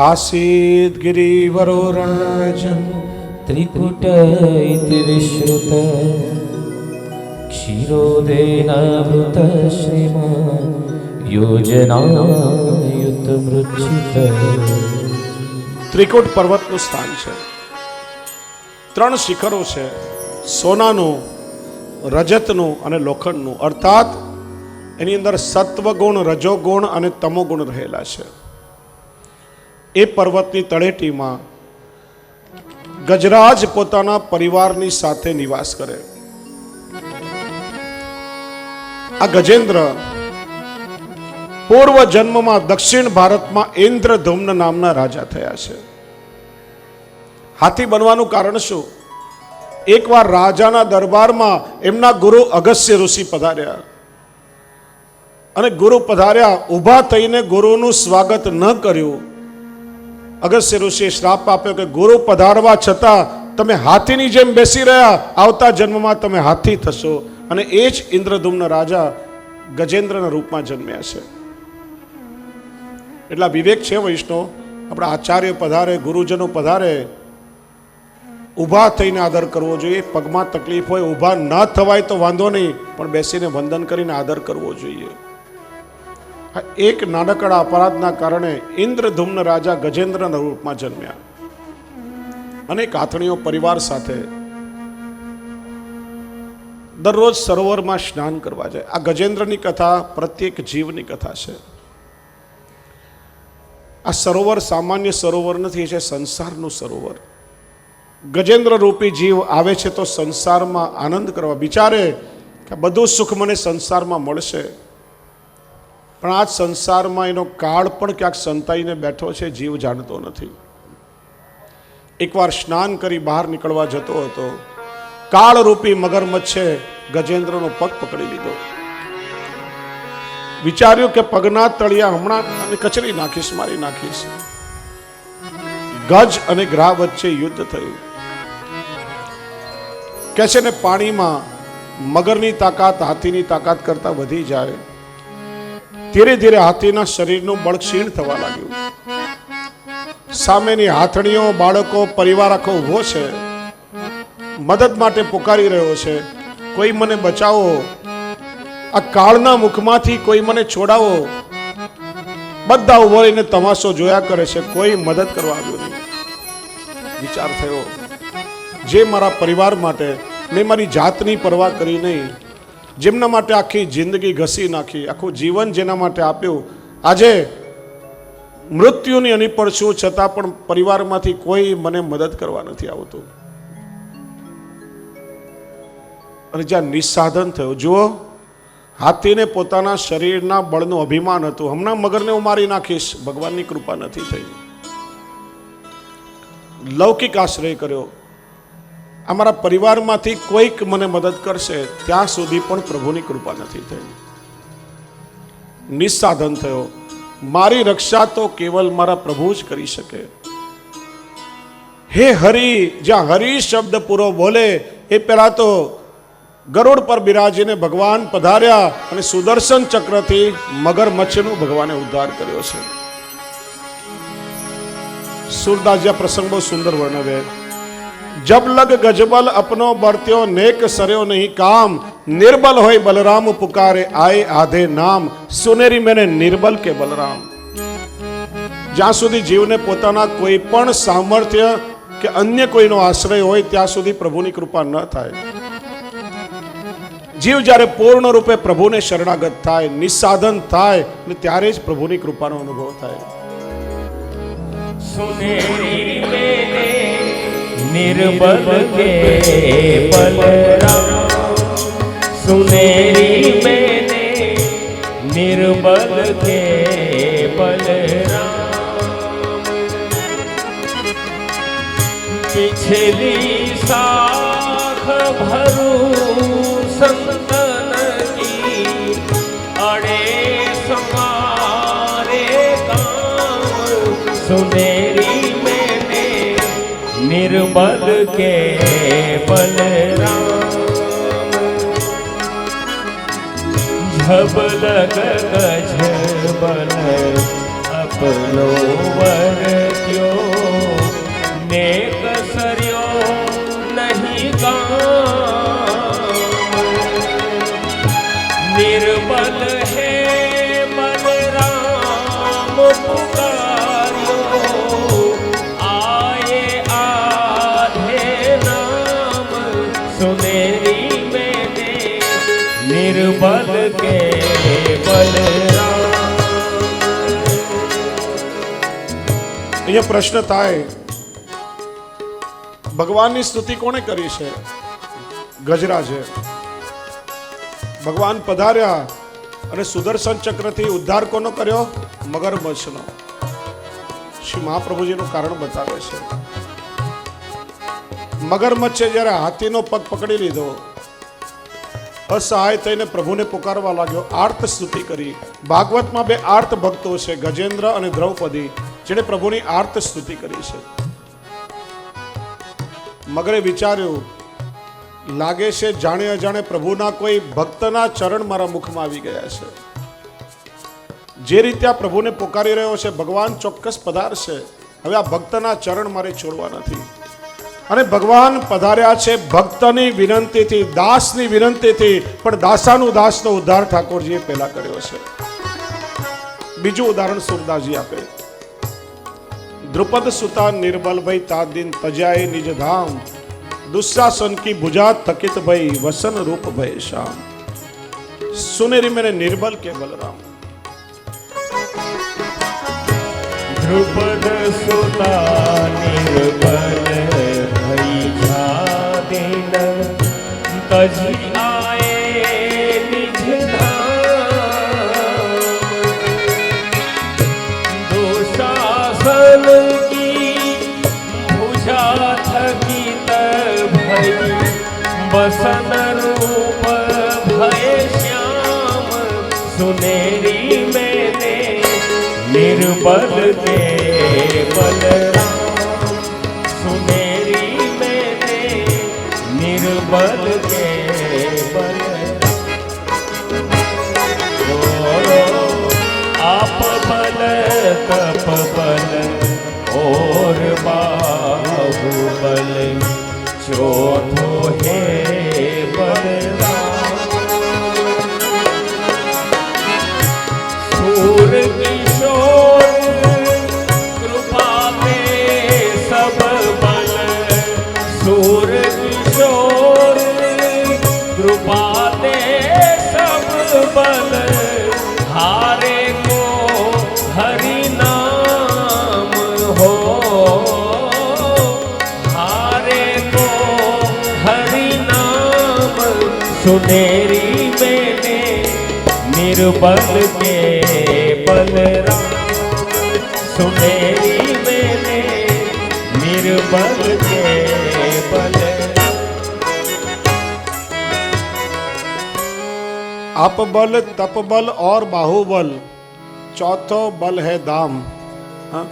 आसीत् गिरिवरोरणजन् त्रिपुट इति विश्रुत क्षीरोदेनावृत श्रीमान् योजनायुतमृच्छित ત્રિકુટ પર્વતનું સ્થાન છે ત્રણ શિખરો છે સોનાનું રજતનું અને લોખંડનું અર્થાત એની અંદર સત્વગુણ રજોગુણ અને તમોગુણ રહેલા છે એ પર્વતની તળેટીમાં ગજરાજ પોતાના પરિવારની સાથે નિવાસ કરે. આ ગજેન્દ્ર પૂર્વ જન્મમાં દક્ષિણ ભારતમાં ઇન્દ્રધુમ્ન નામના રાજા થયા છે. હાથી બનવાનું કારણ શું? એકવાર રાજાના દરબારમાં એમના ગુરુ અગસ્ય ઋષિ પધાર્યા. અને ગુરુ પધાર્યા, ઊભા થઈને ગુરુનું સ્વાગત ન કર્યું અગસ્ય ઋષિએ શ્રાપ આપ્યો કે ગુરુ પધારવા છતાં તમે હાથીની જેમ બેસી રહ્યા, આવતા જન્મમાં તમે હાથી થશો. અને એ જ ઇન્દ્રધુમ્ન રાજા ગજેન્દ્રના રૂપમાં જન્મ્યા છે. એટલા વિવેક છે વૈષ્ણવ, આપણા આચાર્ય પધારે, ગુરુજનો પધારે, ઊભા થઈને આદર કરવો જોઈએ. પગમાં તકલીફ હોય, ઊભા ન થવાય તો વાંધો નહીં, પણ બેસીને વંદન કરીને આદર કરવો જોઈએ. આ એક નાનકડા અપરાધના કારણે ઇન્દ્રધુમ્ન રાજા ગજેન્દ્રના રૂપમાં જન્મ્યા. અનેક આથણીઓ પરિવાર સાથે દરરોજ સરોવરમાં સ્નાન કરવા જાય. આ ગજેન્દ્રની કથા પ્રત્યેક જીવની કથા છે. આ સરોવર સામાન્ય સરોવર નથી છે સંસારનું સરોવર. ગજેન્દ્ર રૂપી જીવ આવે છે તો સંસારમાં આનંદ કરવા. વિચારે કે બધું સુખ મને સંસારમાં મળશે. પણ આ સંસારમાં એનો કાળ પણ ક્યાંક સંતાઈને બેઠો છે, જીવ જાણતો નથી. એકવાર સ્નાન કરી બહાર નીકળવા જતો હતો. કાળરૂપી મગરમચ્છે ગજેન્દ્રનો પગ પકડી લીધો. વિચાર્યું કે પગના તળિયા હમણાં અને કચરી નાખીશ, મારી નાખીશ. ગજ અને ગ્રાહ વચ્ચે યુદ્ધ થયું. કે છે ને, પાણીમાં મગરની તાકાત, હાથીની તાકાત કરતા વધી જાય. ધીરે ધીરે હાથીના શરીરનું બળ ક્ષીણ થવા લાગ્યું. સામેની હાથણીઓ બાળકો પરિવાર આખો ઊભો છે. મદદ માટે પોકારી રહ્યો છે. કોઈ મને બચાવો. આ કાળના મુખમાંથી કોઈ મને છોડાવો. બધા ઊભો રહીને તમાશો જોયા કરે છે. કોઈ મદદ કરવા આવ્યો નહીં. વિચાર થયો. જે મારા પરિવાર માટે, મેં મારી જાતની પરવા કરી નહીં. જેમના માટે આખી જિંદગી ઘસી નાખી, આખું જીવન જેના માટે આપ્યું. આજે મૃત્યુની અની છું, છતાં પણ પરિવારમાંથી કોઈ મને મદદ કરવા નથી આવતું. અને જ્યાં નિસ્સાધન થયું, જુઓ, હાથીને પોતાના શરીરના બળનું અભિમાન હતું. હમણાં મગરને હું મારી નાખીશ. ભગવાનની કૃપા નથી થઈ. લૌકિક આશ્રય કર્યો. અમારા પરિવારમાંથી કોઈક મને મદદ કરશે, ત્યાં સુધી પણ પ્રભુની કૃપા નથી થઈ. નિસ્સાધન થયો. મારી રક્ષા તો કેવલ મારા પ્રભુ જ કરી શકે. હે હરિ, જ્યાં હરિ શબ્દ પૂરો બોલે, એ પહેલાં તો ગરુડ પર બિરાજીને ભગવાન પધાર્યા અને સુદર્શન ચક્રથી મગરમચ્છનો ભગવાને ઉદ્ધાર કર્યો છે. સુરદાસ જ્યાં પ્રસંગ બહુ સુંદર વર્ણવે જબ લગ ગજબલ અપનો બરત્યો નેક સર્યો નહીં કામ નિર્બલ હોય બલરામ પુકારે આય આધે નામ સુનેરી મેને નિર્બલ કે બલરામ જ્યાં સુધી જીવને પોતાના કોઈ પણ સામર્થ્ય કે અન્ય કોઈનો આશ્રય હોય ત્યાં સુધી પ્રભુની કૃપા ન થાય જીવ જ્યારે પૂર્ણ રૂપે પ્રભુને શરણાગત થાય નિસાધન થાય ને ત્યારે જ પ્રભુની કૃપાનો અનુભવ થાય નિર્બલ કે બલરામ સુનેરી મેને નિર્બલ કે બલરામ પિછલી સાખ ભરું બલ કે બલરામ ઝબલ ગજ બલ અપનો વર અહીંયા પ્રશ્ન થાય. ભગવાનની સ્તુતિ કોણે કરી છે? ગજરાજે. ભગવાન પધાર્યા અને સુદર્શન ચક્રથી ઉદ્ધાર કોનો કર્યો? મગરમચ્છનો. શ્રી મહાપ્રભુજીનું કારણ બતાવે છે. મગરમચ્છે જ્યારે હાથીનો પગ પકડી લીધો, અસહાય થઈને પ્રભુને પુકારવા લાગ્યો. આર્ત સ્તુતિ કરી. ભાગવતમાં બે આર્ત ભક્તો છે, ગજેન્દ્ર અને દ્રૌપદી. જેણે પ્રભુની આર્ત સ્તુતિ કરી છે. મગરે વિચાર્યું, લાગે છે જાણે અજાણે પ્રભુના કોઈ ભક્તના ચરણ મારા મુખમાં આવી ગયા છે. જે રીતે આ પ્રભુને પોકારી રહ્યો છે, ભગવાન ચોક્કસ પધારશે. હવે આ ભક્તના ચરણ મારે છોડવા નથી. અને ભગવાન પધાર્યા છે ભક્તની વિનંતીથી, દાસની વિનંતીથી, પણ દાસાનું દાસનો ઉદ્ધાર ઠાકોરજીએ પહેલા કર્યો છે. બીજું ઉદાહરણ સુરદાસજી આપે. દ્રુપદ સુતા નિર્બલ ભઈ તાદિન તજાય નિજ ધામ દુશાસન કી ભુજા થકિત ભઈ વસન રૂપ ભય શ્યામ સુનેરી મેરે નિર્બલ કે બલરામ દ્રુપદ સુતા નિર્બલ ભઈ જાદિન તજી આયે વસન રૂપ ભય શ્યામ, સુનેરી મેને નિર્બલ દે બલરામ, સુનેરી મેને નિર્બલ દે આપ બલ, તપ બલ, ઓર બાહુ બલ, ચોથો હે सूर किशोर कृपा दे सब बल हारे को हरि नाम हो हारे को हरि नाम सुनेरी मैंने निर्बल के बलराम सुनेरी मैंने निर्बल के અપ તપબલ તપ और બાહુબલ? ચોથો બલ હે દામ હા?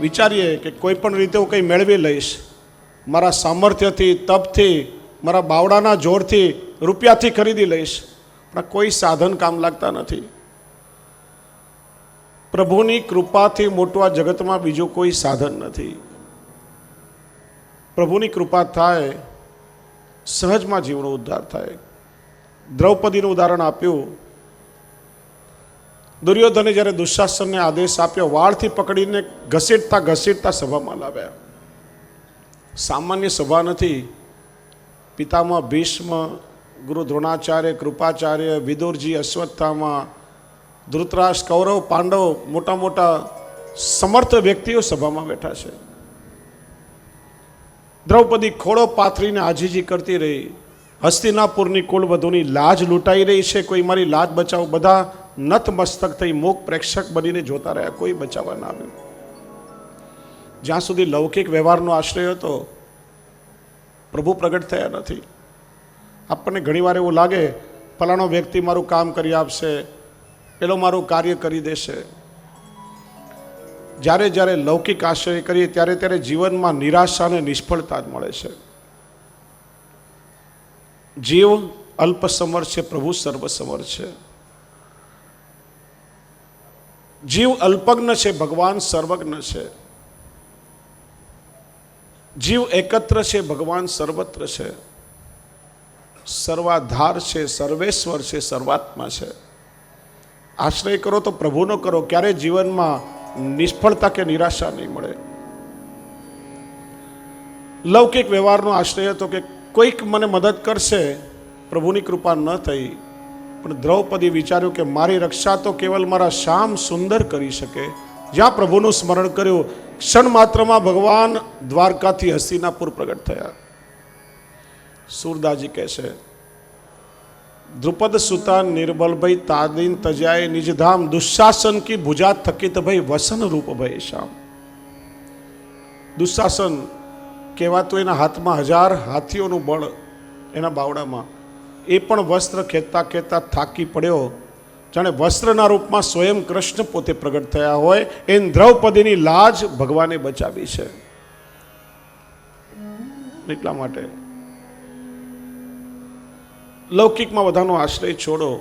વિચારીએ કે કોઈ પણ રીતે હું કંઈ મેળવી લઈશ. મારા સામર્થ્યથી, તપથી, મારા બાવડાના જોરથી, રૂપિયાથી ખરીદી લઈશ. પણ કોઈ સાધન કામ લાગતા નથી. પ્રભુની કૃપાથી મોટું આ જગતમાં બીજું કોઈ સાધન નથી. પ્રભુની કૃપા થાય, સહજમાં જીવનો ઉદ્ધાર થાય. દ્રૌપદીનું ઉદાહરણ આપ્યું. દુર્યોધને જ્યારે દુશાસનને આદેશ આપ્યો, વાળથી પકડીને ઘસીટતા ઘસીટતા સભામાં લાવ્યા. સામાન્ય સભા નથી. પિતામાં ભીષ્મ, ગુરુ દ્રોણાચાર્ય, કૃપાચાર્ય, વિદુરજી, અશ્વત્થામાં ધૃતરાજ કૌરવ, પાંડવ, મોટા મોટા સમર્થ વ્યક્તિઓ સભામાં બેઠા છે. દ્રૌપદી ખોળો પાથરીને આજીજી કરતી રહી. હસ્તિનાપુરની કુલવધુની લાજ લૂંટાઈ રહી છે. કોઈ મારી લાજ બચાવો બધા નતમસ્તક થઈ મૂક પ્રેક્ષક બનીને જોતા રહ્યા. કોઈ બચાવવા ના આવ્યું. જ્યાં સુધી લૌકિક વ્યવહારનો આશ્રય હતો, પ્રભુ પ્રગટ થયા નથી. આપણને ઘણીવાર એવું લાગે, ફલાણો વ્યક્તિ મારું કામ કરી આપશે, પેલો મારું કાર્ય કરી દેશે. જ્યારે જ્યારે લૌકિક આશ્રય કરીએ, ત્યારે ત્યારે જીવનમાં નિરાશા અને નિષ્ફળતા જ મળે છે. જીવ અલ્પસમર છે પ્રભુ સર્વસમર છે જીવ અલ્પજ્ઞ છે, ભગવાન સર્વજ્ઞ છે. જીવ એકત્ર છે, ભગવાન સર્વત્ર છે. સર્વાધાર છે, સર્વેશ્વર છે, સર્વાત્મા છે. આશ્રય કરો તો પ્રભુનો કરો, ક્યારે જીવનમાં નિષ્ફળતા કે નિરાશા નહીં મળે. લૌકિક વ્યવહારનો આશ્રય હતો કે કોઈક મને મદદ કરશે, પ્રભુની કૃપા ન થઈ. પણ દ્રૌપદી વિચાર્યું કે મારી રક્ષા તો કેવલ મારા શ્યામ સુંદર કરી શકે. જ્યાં પ્રભુનું સ્મરણ કર્યું ક્ષણ માત્રમાં ભગવાન દ્વારકાથી હસ્તિનાપુર પ્રગટ થયા. સુરદાજી કહે છે દ્રુપદ સુતા નિર્બલભાઈ તાદીન તજાય નિજધામ દુશાસન કી ભુજા થકિત ભાઈ વસન રૂપ ભાઈ શ્યામ. દુશાસન કહેવાતું એના હાથમાં હજાર હાથીઓનું બળ એના બાવડામાં. એ પણ વસ્ત્ર ખેંચતા ખેંચતા થાકી પડ્યો. જાણે વસ્ત્રના રૂપમાં સ્વયં કૃષ્ણ પોતે પ્રગટ થયા હોય એ દ્રૌપદીની લાજ ભગવાને બચાવી છે. એટલા માટે. લૌકિકમાં બધાનો આશ્રય છોડો.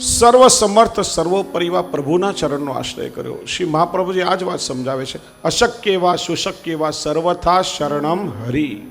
સર્વ સમર્થ સર્વોપરિવા પ્રભુના ચરણનો આશ્રય કર્યો. શ્રી મહાપ્રભુજી આ જ વાત સમજાવે છે. અશક્ય એવા સુશક્ય એવા સર્વથા શરણમ હરિ.